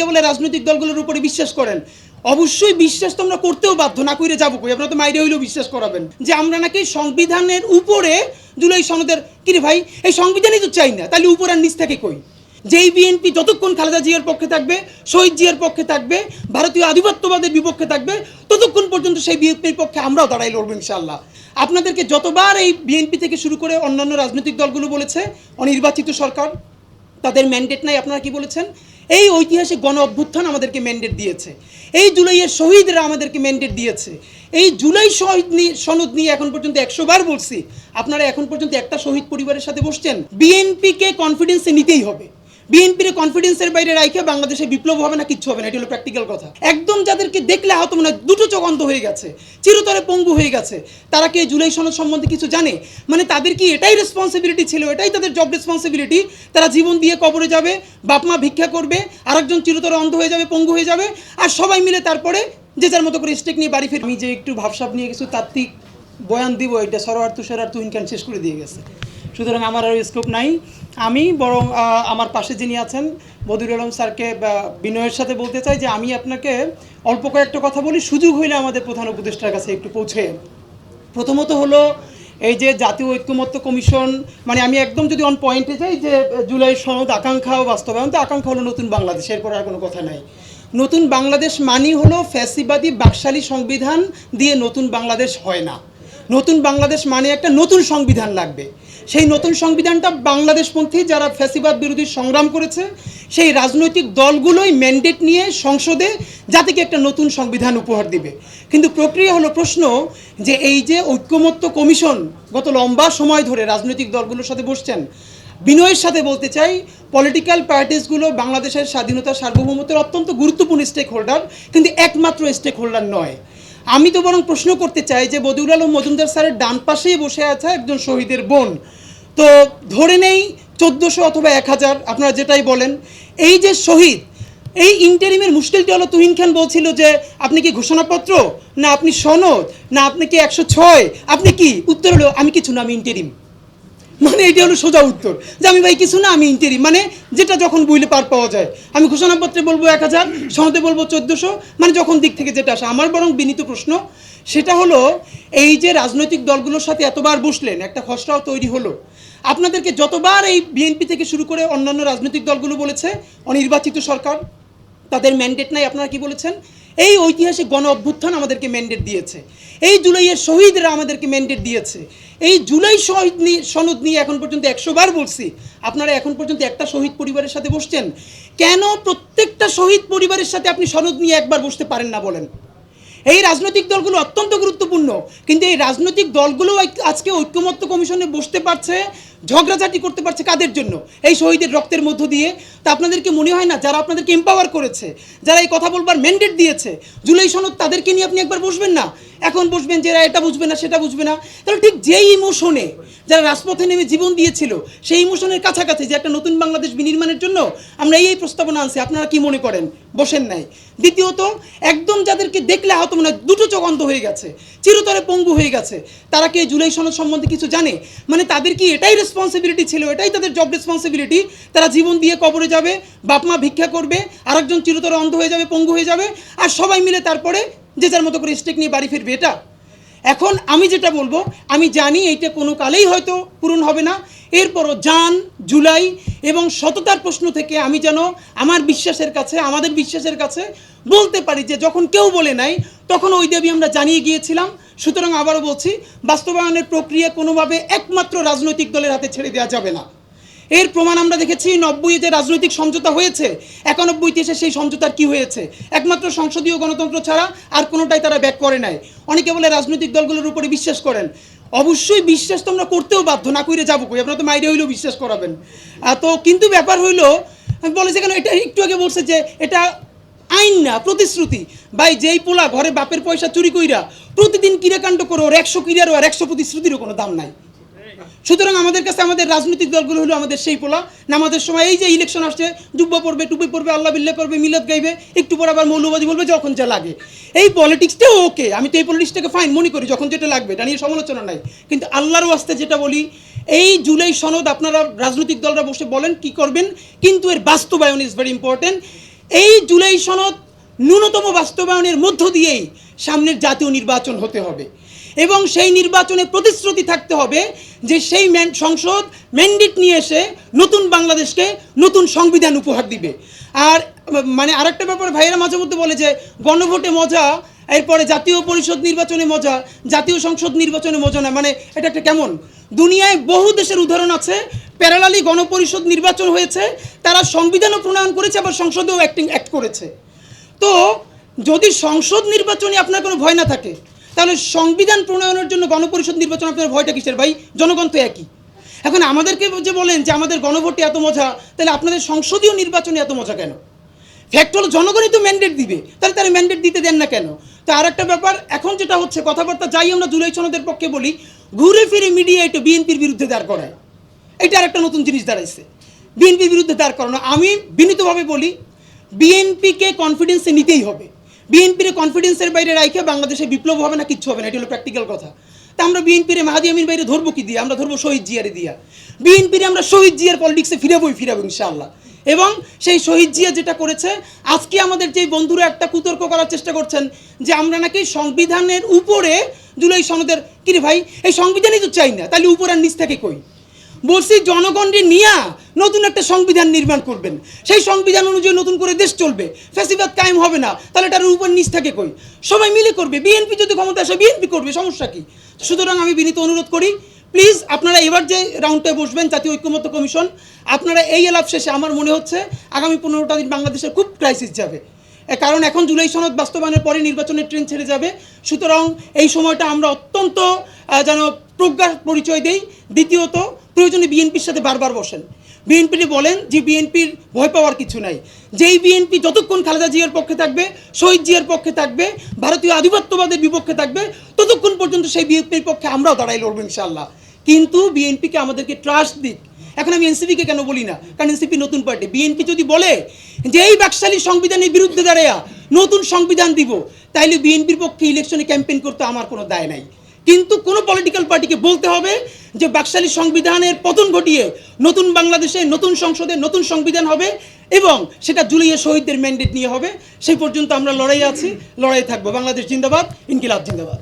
অনেকে বলে রাজনৈতিক দলগুলোর উপরে বিশ্বাস করেন। অবশ্যই বিশ্বাস তো আমরা করতেও বাধ্য, না করে যাব কই? আপনারা তো মাইরে হইলেও বিশ্বাস করাবেন। যে আমরা নাকি সংবিধানের উপরে জুলাই সনদের, কিরে ভাই, এই সংবিধানই তো চাই না, তাহলে উপর আর নিচ থেকে কই? যেই বিএনপি যতক্ষণ খালেদা জিয়ার পক্ষে থাকবে, শহীদ জিয়ার পক্ষে থাকবে, ভারতীয় আধিপত্যবাদের বিপক্ষে থাকবে, ততক্ষণ পর্যন্ত সেই বিএনপির পক্ষে আমরাও দাঁড়াই লড়বো ইনশাল্লাহ আপনাদেরকে যতবার এই বিএনপি থেকে শুরু করে অন্যান্য রাজনৈতিক দলগুলো বলেছে, অনির্বাচিত সরকার, তাদের ম্যান্ডেট নাই, আপনারা কি বলেছেন? এই ঐতিহাসিক গণ অভ্যুত্থান আমাদেরকে ম্যান্ডেট দিয়েছে। এই জুলাইয়ের শহীদরা আমাদেরকে ম্যান্ডেট দিয়েছে। এই জুলাই শহীদ নিয়ে সনদ নিয়ে এখন পর্যন্ত একশো বার বলছি। আপনারা এখন পর্যন্ত একটা শহীদ পরিবারের সাথে বসছেন। বিএনপিকে কনফিডেন্সে নিতেই হবে। বিএনপির কনফিডেন্সের বাইরে রাখে বাংলাদেশে বিপ্লব হবে না, কিচ্ছু হবে না, এটি হলো প্র্যাকটিক্যাল কথা। একদম যাদেরকে দেখলে আহত মনে হয়, দুটো চোখ অন্ধ হয়ে গেছে, চিরতরে পঙ্গু হয়ে গেছে। তারা কি জুলাই সনদ সম্বন্ধে কিছু জানে? মানে তাদের কি এটাই রেসপন্সিবিলিটি ছিল, এটাই তাদের জব রেসপন্সিবিলিটি তারা জীবন দিয়ে কবরে যাবে, বাপ মা ভিক্ষা করবে, আরেকজন চিরতরে অন্ধ হয়ে যাবে, পঙ্গু হয়ে যাবে, আর সবাই মিলে তারপরে যে যার মতো করে স্টেক নিয়ে বাড়ি ফিরে যে একটু ভাবসাব নিয়ে কিছু তাত্ত্বিক বয়ান দিব, এটা সরোয়ার তুষার আর তুহিন শেষ করে দিয়ে গেছে। সুতরাং আমার আর স্কোপ নাই। আমি বরং আমার পাশে যিনি আছেন, বদিউল আলম স্যারকে বিনয়ের সাথে বলতে চাই যে আমি আপনাকে অল্প কয়েকটা কথা বলি, সুযোগ হইলে আমাদের প্রধান উপদেষ্টার কাছে একটু পৌঁছে। প্রথমত হলো, এই যে জাতীয় ঐক্যমত্য কমিশন মানে আমি একদম যদি অন পয়েন্টে যাই যে, জুলাই সনদ আকাঙ্ক্ষা ও বাস্তবায়ন তো আকাঙ্ক্ষা হলো নতুন বাংলাদেশ, এরপর আর কোনো কথা নাই। নতুন বাংলাদেশ মানি হলো ফ্যাসিবাদী বাকশালী সংবিধান দিয়ে নতুন বাংলাদেশ হয় না। নতুন বাংলাদেশ মানে একটা নতুন সংবিধান লাগবে। সেই নতুন সংবিধানটা বাংলাদেশপন্থী যারা ফ্যাসিবাদ বিরোধী সংগ্রাম করেছে, সেই রাজনৈতিক দলগুলোই ম্যান্ডেট নিয়ে সংসদে জাতিকে একটা নতুন সংবিধান উপহার দিবে। কিন্তু প্রক্রিয়া হলো প্রশ্ন যে এই যে ঐক্যমত্য কমিশন গত লম্বা সময় ধরে রাজনৈতিক দলগুলোর সাথে বসছেন, বিনয়ের সাথে বলতে চাই পলিটিক্যাল পার্টিসগুলো বাংলাদেশের স্বাধীনতা সার্বভৌমত্বের অত্যন্ত গুরুত্বপূর্ণ স্টেক হোল্ডার কিন্তু একমাত্র স্টেক হোল্ডার নয়। আমি তো বরং প্রশ্ন করতে চাই যে বদিউল আলম মজুমদার স্যারের ডান পাশেই বসে আছে একজন শহীদের বোন। তো ধরে নেই চোদ্দোশো অথবা এক হাজার, আপনারা যেটাই বলেন। এই যে শহীদ, এই ইন্টারিমের মুশকিলটি হলো তুহিন খান বলছিল যে, আপনি কি ঘোষণাপত্র? না, আপনি সনদ? না, আপনি কি একশো ছয়? আপনি কি? উত্তর হলো, আমি কিছু না, আমি ইন্টারিম মানে এটা হলো সোজা উত্তর। যে আমি ভাই, কিছু না, আমি ইন্টেরি মানে যেটা যখন বইলে পার পাওয়া যায়। আমি ঘোষণাপত্রে বলব এক হাজার, সনদে বলব চোদ্দোশো মানে যখন দিক থেকে যেটা আসে। আমার বরং বিনীত প্রশ্ন সেটা হলো এই যে রাজনৈতিক দলগুলোর সাথে এতবার বসলেন, একটা খসড়াও তৈরি হলো। আপনাদেরকে যতবার এই বিএনপি থেকে শুরু করে অন্যান্য রাজনৈতিক দলগুলো বলেছে, অনির্বাচিত সরকার, তাদের ম্যান্ডেট নাই, আপনারা কি বলেছেন? এই ঐতিহাসিক গণ অভ্যুত্থান আমাদেরকে ম্যান্ডেট দিয়েছে। এই জুলাইয়ের শহীদরা আমাদেরকে ম্যান্ডেট দিয়েছে। এই জুলাই শহীদ নিয়ে সনদ নিয়ে এখন পর্যন্ত একশো বার বলছি, আপনারা এখন পর্যন্ত একটা শহীদ পরিবারের সাথে বসছেন। কেন প্রত্যেকটা শহীদ পরিবারের সাথে আপনি সনদ নিয়ে একবার বসতে পারেন না বলেন? এই রাজনৈতিক দলগুলো অত্যন্ত গুরুত্বপূর্ণ। কিন্তু এই রাজনৈতিক দলগুলো আজকে ঐক্যমত্য কমিশনে বসতে পারছে, ঝগড়াঝাটি করতে পারছে কাদের জন্য? এই শহীদের রক্তের মধ্য দিয়ে। তা আপনাদেরকে মনে হয় না? যারা আপনাদেরকে এম্পাওয়ার করেছে, যারা এই কথা বলবার ম্যান্ডেট দিয়েছে, জুলাই সনদ তাদেরকে নিয়ে আপনি একবার বসবেন না? এখন বসবেন যে এটা বুঝবে না, সেটা বুঝবে না। তাহলে ঠিক যেই ইমোশনে যারা রাজপথে নেমে জীবন দিয়েছিল, সেই ইমোশনের কাছাকাছি যে একটা নতুন বাংলাদেশ বিনির্মাণের জন্য আমরা এই এই প্রস্তাবনা আনছি, আপনারা কি মনে করেন? বসেন নাই। দ্বিতীয়ত, একদম যাদেরকে দেখলে আহত মনে হয়, দুটো চোখ অন্ধ হয়ে গেছে, চিরতরে পঙ্গু হয়ে গেছে। তারা কি জুলাই সনদ সম্বন্ধে কিছু জানে? মানে তাদের কি এটাই রেসপন্সিবিলিটি ছিল, এটাই তাদের জব রেসপন্সিবিলিটি তারা জীবন দিয়ে কবরে যাবে বাপ মা ভিক্ষা করবে, আরেকজন চিরতরে অন্ধ হয়ে যাবে, পঙ্গু হয়ে যাবে, আর সবাই মিলে তারপরে যে যার মতো করে স্টেক নিয়ে বাড়ি ফিরবে এটা। এখন আমি যেটা বলব, আমি জানি এইটা কোনো কালেই হয়তো পূরণ হবে না। এরপরও জান, জুলাই এবং সততার প্রশ্ন থেকে আমি যেন আমার বিশ্বাসের কাছে, আমাদের বিশ্বাসের কাছে বলতে পারি যে যখন কেউ বলে নাই, তখন ওই দাবি আমরা জানিয়ে গিয়েছিলাম। সুতরাং আবারও বলছি, বাস্তবায়নের প্রক্রিয়া কোনোভাবে একমাত্র রাজনৈতিক দলের হাতে ছেড়ে দেওয়া যাবে না। এর প্রমাণ আমরা দেখেছি, নব্বই যে রাজনৈতিক সমঝোতা হয়েছে। একানব্বইতে এসে সেই সমঝোতার কি হয়েছে? একমাত্র সংসদীয় গণতন্ত্র ছাড়া আর কোনোটাই তারা ব্যাক করে নাই। অনেকে বলে রাজনৈতিক দলগুলোর উপরে বিশ্বাস করেন। অবশ্যই বিশ্বাস তো আমরা করতেও বাধ্য, না করে যাব কই? আপনারা তো মাইরে হইলেও বিশ্বাস করাবেন। তো কিন্তু ব্যাপার হইল বলেছে কেন, এটা একটু আগে বলছে যে এটা আইন না, প্রতিশ্রুতি। ভাই, যেই পোলা ঘরে বাপের পয়সা চুরি কইরা প্রতিদিন কিরাকাণ্ড করো, ওর একশো কিরারও আর একশো প্রতিশ্রুতিরও কোনো দাম নাই। সুতরাং আমাদের কাছে আমাদের রাজনৈতিক দলগুলো হলো আমাদের সেই পোলা। নামাজের সময় এই যে ইলেকশন আসছে, জুব্বা পড়বে, টুপি পড়বে, আল্লাহ বিল্লাহ করবে, মিলাদ গাইবে, একটু পর আবার মৌলবাদী বলবে, যখন যা লাগে। এই পলিটিক্সটাও ওকে আমি তো এই পলিটিক্সটাকে ফাইন মনে করি, যখন যেটা লাগবে, এটা নিয়ে সমালোচনা নাই। কিন্তু আল্লাহর ওয়াস্তে যেটা বলি, এই জুলাই সনদ আপনারা রাজনৈতিক দলরা বসে বলেন কি করবেন, কিন্তু এর বাস্তবায়ন ইজ ভেরি ইম্পর্টেন্ট এই জুলাই সনদ ন্যূনতম বাস্তবায়নের মধ্য দিয়েই সামনের জাতীয় নির্বাচন হতে হবে। এবং সেই নির্বাচনে প্রতিশ্রুতি থাকতে হবে যে সেই সংসদ ম্যান্ডেট নিয়ে এসে নতুন বাংলাদেশকে নতুন সংবিধান উপহার দিবে। আর মানে আরেকটা ব্যাপার ভাইয়েরা মাঝে মধ্যে বলে যে গণভোটে মজা, এরপরে জাতীয় পরিষদ নির্বাচনে মজা, জাতীয় সংসদ নির্বাচনে মজা না মানে এটা একটা কেমন? দুনিয়ায় বহু দেশের উদাহরণ আছে, প্যারালালি গণপরিষদ নির্বাচন হয়েছে, তারা সংবিধানও প্রণয়ন করেছে, আবার সংসদেও অ্যাক্টিং অ্যাক্ট করেছে। তো যদি সংসদ নির্বাচনে আপনার কোনো ভয় না থাকে তাহলে সংবিধান প্রণয়নের জন্য গণপরিষদ নির্বাচন আপনার ভয়টা কিসের ভাই? জনগণ তো একই। এখন আমাদেরকে যে বলেন যে আমাদের গণভোটে এত মজা, তাহলে আপনাদের সংসদীয় নির্বাচনে এত মজা কেন? ফ্যাক্ট হলো জনগণই তো ম্যান্ডেট দিবে, তাহলে তারা ম্যান্ডেট দিতে দেন না কেন? তো আর একটা ব্যাপার, এখন যেটা হচ্ছে, কথাবার্তা যাই আমরা জুলাই সনদের পক্ষে বলি, ঘুরে ফিরে মিডিয়া এটা বিএনপির বিরুদ্ধে দাঁড় করায়। এটা আর একটা নতুন জিনিস দাঁড়াইছে। বিএনপির বিরুদ্ধে দাঁড় করানো, আমি বিনীতভাবে বলি, বিএনপিকে কনফিডেন্সে নিতেই হবে। বিএনপির কনফিডেন্সের বাইরে রাখে বাংলাদেশে বিপ্লব হবে না, কিচ্ছু হবে না, এটা হলো প্র্যাকটিক্যাল কথা। তা আমরা বিএনপির মাহাদি আমিন বাইরে ধরবো কি দিয়ে? আমরা ধরবো শহীদ জিয়ারে দিয়া। বিএনপির আমরা শহীদ জিয়ার পলিটিক্সে ফিরাবোই, ফিরাবো ইনশাআল্লাহ। এবং সেই শহীদ জিয়া যেটা করেছে, আজকে আমাদের যে বন্ধুরা একটা কুতর্ক করার চেষ্টা করছেন, যে আমরা নাকি সংবিধানের উপরে জুলাই সনদের কিরে ভাই? এই সংবিধানই তো চাই না, তাহলে উপর আর নিচ থেকে কই? বলছি, জনগণকে নিয়ে নতুন একটা সংবিধান নির্মাণ করবেন। সেই সংবিধান অনুযায়ী নতুন করে দেশ চলবে। ফ্যাসিবাদ কায়েম হবে না। তাহলে এটার উপর নিচ থেকে কই? সবাই মিলে করবে। বিএনপি যদি ক্ষমতা আসে, বিএনপি করবে, সমস্যা কি? সুতরাং আমি বিনীত অনুরোধ করি, প্লিজ আপনারা এবার যে রাউন্ডে বসবেন, জাতীয় ঐক্যমত্য কমিশন, আপনারা এই এলাপ শেষে আমার মনে হচ্ছে আগামী পনেরোটা দিন বাংলাদেশের খুব ক্রাইসিস যাবে। কারণ এখন জুলাই সনদ বাস্তবায়নের পরে নির্বাচনের ট্রেন ছেড়ে যাবে। সুতরাং এই সময়টা আমরা অত্যন্ত যেন প্রজ্ঞার পরিচয় দেই। দ্বিতীয়ত প্রয়োজনে বিএনপির সাথে বারবার বসেন। বিএনপিটি বলেন যে বিএনপির ভয় পাওয়ার কিছু নাই। যেই বিএনপি যতক্ষণ খালেদা জিয়ার পক্ষে থাকবে, শহীদ জিয়ার পক্ষে থাকবে, ভারতীয় আধিপত্যবাদের বিপক্ষে থাকবে, ততক্ষণ পর্যন্ত সেই বিএনপির পক্ষে আমরাও দাঁড়াই লড়বো ইনশাল্লাহ কিন্তু বিএনপিকে আমাদেরকে ট্রাস্ট দিক। এখন আমি এনসিপিকে কেন বলি না? কারণ এনসিপি নতুন পার্টি বিএনপি যদি বলে যে এই বাকশালী সংবিধানের বিরুদ্ধে দাঁড়াইয়া নতুন সংবিধান দিব, তাইলে বিএনপির পক্ষে ইলেকশনে ক্যাম্পেইন করতে আমার কোনো দায় নাই। কিন্তু কোনো পলিটিক্যাল পার্টিকে বলতে হবে যে বাকশালী সংবিধানের পতন ঘটিয়ে নতুন বাংলাদেশে, নতুন সংসদে নতুন সংবিধান হবে এবং সেটা জুলিয়ে শহীদদের ম্যান্ডেট নিয়ে হবে। সেই পর্যন্ত আমরা লড়াই আছি লড়াই থাকব। বাংলাদেশ জিন্দাবাদ, ইনকিলাব জিন্দাবাদ।